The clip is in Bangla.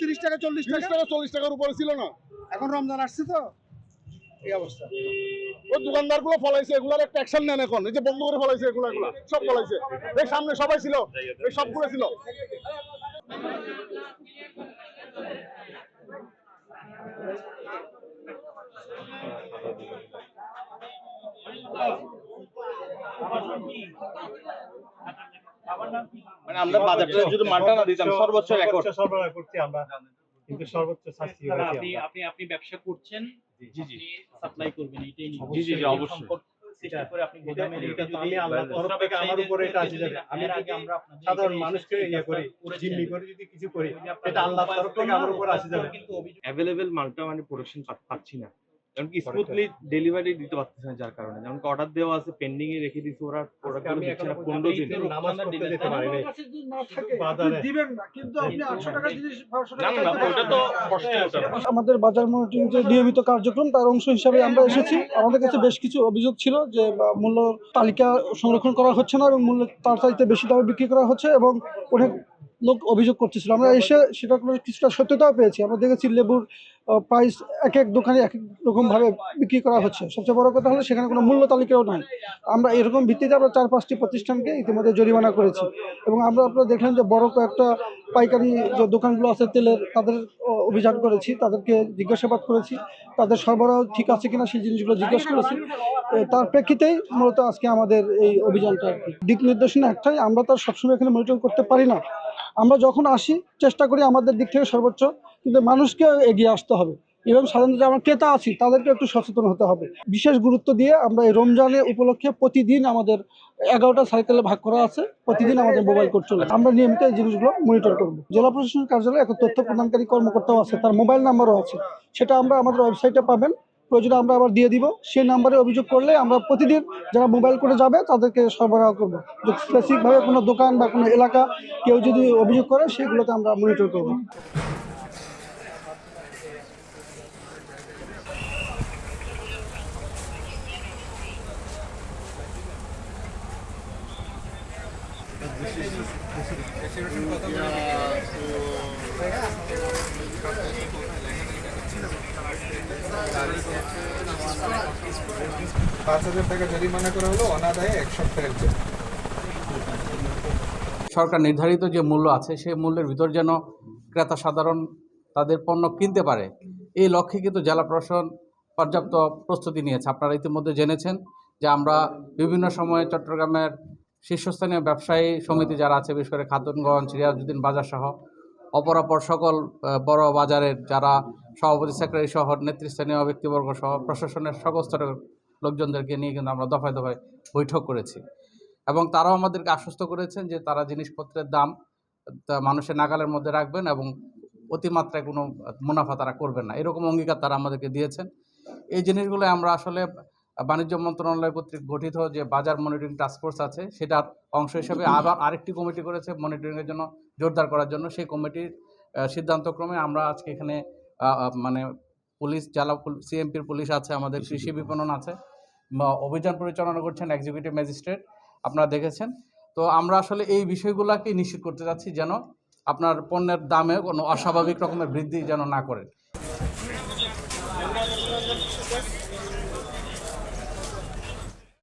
তিরিশ টাকা চল্লিশ তিরিশ টাকা। চল্লিশ টাকার উপরে ছিল না। এখন রমজান আসছে তো? এই অবস্থা। ওই দোকানদারগুলো ফলাইছে এগুলার একটা অ্যাকশন নেন এখন। এই যে বন্ধ করে ফলাইছে এগুলো এগুলো। সব ফলাইছে। এই সামনে সবাই ছিল এই সবগুলো ছিল। মানে আমরা বাজারটা যদি মালটা না দিতাম সর্বোচ্চ রেকর্ড সর্বোচ্চ সরবরাহ আমরা। কিন্তু সর্বোচ্চ শাস্তি হয়েছে আপনি আপনি আপনি ব্যবসা করছেন জি, জি। সাপ্লাই করবেন এটাই জি, জি, জি, অবশ্যই। সম্পর্ক সৃষ্টি করে আপনি এটা গোদামে এটা রেখে তো যদি আমি আল্লাহর তরফ খুচরা থেকে আমার উপরে এটা আসে যাবে আমি এর আগে যদি আমরা আপনাদের সাধারণ মানুষকে ইয়ে করি জিম্মি করে যদি কিছু করি এটা আল্লাহর তরফ থেকে আমার উপর আসে যাবে। কিন্তু মালটা মানে প্রোডাকশন পাচ্ছি না। কারণ কি স্মুথলি ডেলিভারি দিতে পারতেছে না যার কারণে। যেমন অর্ডার দেওয়া আছে পেন্ডিং এ রেখে দিচ্ছে ওরা প্রোডাক্ট আমি দিচ্ছে না পনেরো দিন। নামাজ পড়তে যেতে পারি নাই দিবেন না কিন্তু আপনি আটশো টাকা জিনিস বারোশো না টাকা না না ওটা তো আমাদের বাজার মনিটরিং যে নিয়মিত কার্যক্রম তার অংশ হিসাবে আমরা এসেছি। আমাদের কাছে বেশ কিছু অভিযোগ ছিল যে বা, মূল্য তালিকা সংরক্ষণ করা হচ্ছে না এবং মূল্য তার চাইতে বেশি দামে বিক্রি করা হচ্ছে এবং অনেক লোক অভিযোগ করতেছিল। আমরা এসে সেটা কোনো কিছুটা সত্যতাও পেয়েছি। আমরা দেখেছি লেবুর প্রাইস এক এক দোকানে এক এক রকমভাবে বিক্রি করা হচ্ছে। সবচেয়ে বড় কথা হলো সেখানে কোনো মূল্য তালিকাও নাই। আমরা এরকম ভিত্তিতে আমরা চার পাঁচটি প্রতিষ্ঠানকে ইতিমধ্যে জরিমানা করেছি। এবং আমরা আপনারা দেখলেন যে বড় কয়েকটা পাইকারি যে দোকানগুলো আছে তেলের তাদের অভিযান করেছি। তাদেরকে জিজ্ঞাসাবাদ করেছি। তাদের সরবরাহ ঠিক আছে কিনা সেই জিনিসগুলো জিজ্ঞাসা করেছি। তার প্রেক্ষিতেই মূলত আজকে আমাদের এই অভিযানটা দিক নির্দেশনা একটাই আমরা তো আর সবসময় এখানে মনিটরিং করতে পারি না। আমরা যখন আসি, চেষ্টা করি আমাদের দিক থেকে সর্বোচ্চ, কিন্তু মানুষকে এগিয়ে আসতে হবে। এবং সাধারণত যে আমরা ক্রেতা আছি তাদেরকে একটু সচেতন হতে হবে। বিশেষ গুরুত্ব দিয়ে আমরা এই রমজানে উপলক্ষে প্রতিদিন আমাদের এগারোটা সাইকেলে ভাগ করা আছে। প্রতিদিন আমাদের মোবাইল কোড চলে। আমরা নিয়মিত এই জিনিসগুলো মনিটর করব। জেলা প্রশাসন কার্যালয়ে একটা তথ্য প্রদানকারী কর্মকর্তাও আছে, তার মোবাইল নাম্বারও আছে। সেটা আমরা আমাদের ওয়েবসাইটে পাবেন। প্রয়োজনে আমরা আবার দিয়ে দিব। সেই নাম্বারে অভিযোগ করলে আমরা প্রতিদিন যারা মোবাইল করে যাবে, তাদেরকে সরবরাহ করব। স্পেসিফিকভাবে কোনো দোকান বা কোনো এলাকা কেউ যদি অভিযোগ করে, সেগুলোতে আমরা মনিটর করব। হলো, অনাদায়ে এক সপ্তাহের সরকার নির্ধারিত যে মূল্য আছে, সেই মূল্যের ভিতর যেন ক্রেতা সাধারণ তাদের পণ্য কিনতে পারে, এই লক্ষ্যে কিন্তু জেলা প্রশাসন পর্যাপ্ত প্রস্তুতি নিয়েছে। আপনারা ইতিমধ্যে জেনেছেন যে আমরা বিভিন্ন সময়ে চট্টগ্রামের শীর্ষস্থানীয় ব্যবসায়ী সমিতি যারা আছে, বিশেষ করে খাতুনগঞ্জ রিয়াজুদ্দিন বাজার সহ অপরাপর সকল বড় বাজারের যারা সভাপতি সেক্রেটারি সহ নেতৃস্থানীয় ব্যক্তিবর্গ সহ প্রশাসনের সকল স্তরের লোকজনদেরকে নিয়ে কিন্তু আমরা দফায় দফায় বৈঠক করেছি। এবং তারাও আমাদেরকে আশ্বস্ত করেছেন যে তারা জিনিসপত্রের দাম মানুষের নাগালের মধ্যে রাখবেন এবং অতিমাত্রায় কোনো মুনাফা তারা করবেন না। এরকম অঙ্গীকার তারা আমাদেরকে দিয়েছেন। এই জিনিসগুলো আমরা আসলে বাণিজ্য মন্ত্রণালয় কর্তৃক গঠিত যে বাজার মনিটরিং টাস্কফোর্স আছে, সেটার অংশ হিসেবে আবার আরেকটি কমিটি করেছে মনিটরিংয়ের জন্য, জোরদার করার জন্য। সেই কমিটির সিদ্ধান্তক্রমে আমরা আজকে এখানে মানে পুলিশ জেলা সিএমপির পুলিশ আছে আমাদের কৃষি বিপণন। আছে বা- অভিযান পরিচালনা করছেন এক্সিকিউটিভ ম্যাজিস্ট্রেট আপনারা দেখেছেন। তো আমরা আসলে এই বিষয়গুলোকে নিশ্চিত করতে যাচ্ছি যেন আপনার পণ্যের দামে কোনো অস্বাভাবিক রকমের বৃদ্ধি যেন না করেন